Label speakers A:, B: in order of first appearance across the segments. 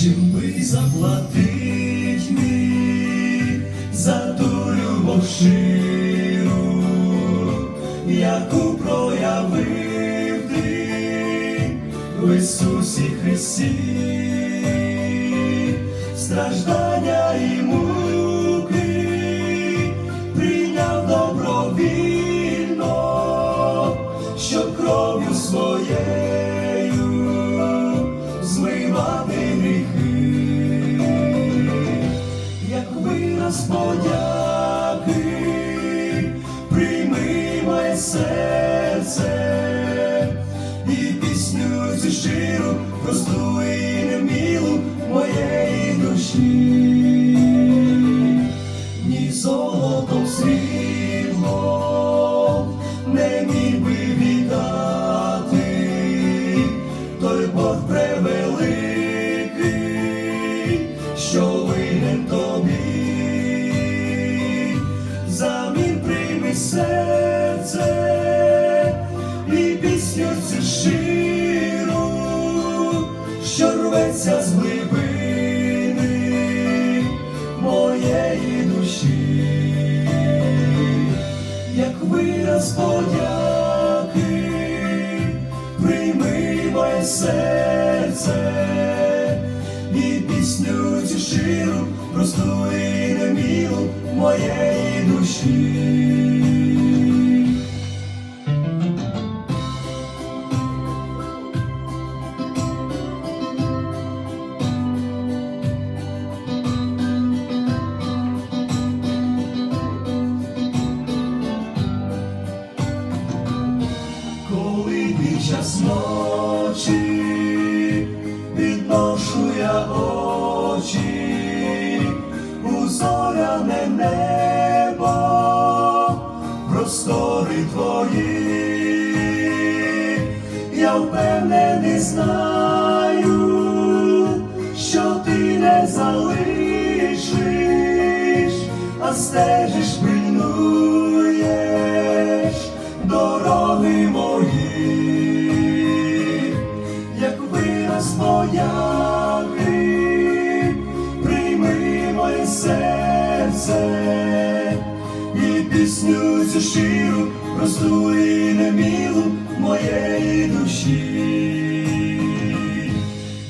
A: чим би заплатить мені за ту любов щиру, яку проявив ти в Ісусі Христі, страждання і муки прийняв добровільно, що кров'ю своєю подяки, прийми моє серце і пісню цю щиру, просту вираз подяки, прийми моє серце і пісню цю щиру, просту і немілу моєї душі. Ночі підношу я очі. У зоряне небо, простори твої, я впевнений знаю, що ти не залишиш, а стежиш, прийми моє серце. І пісню цю щиру, немілу моєї душі,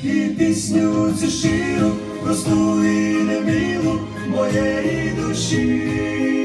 A: і пісню цю щиру, просту і немілу моєї душі.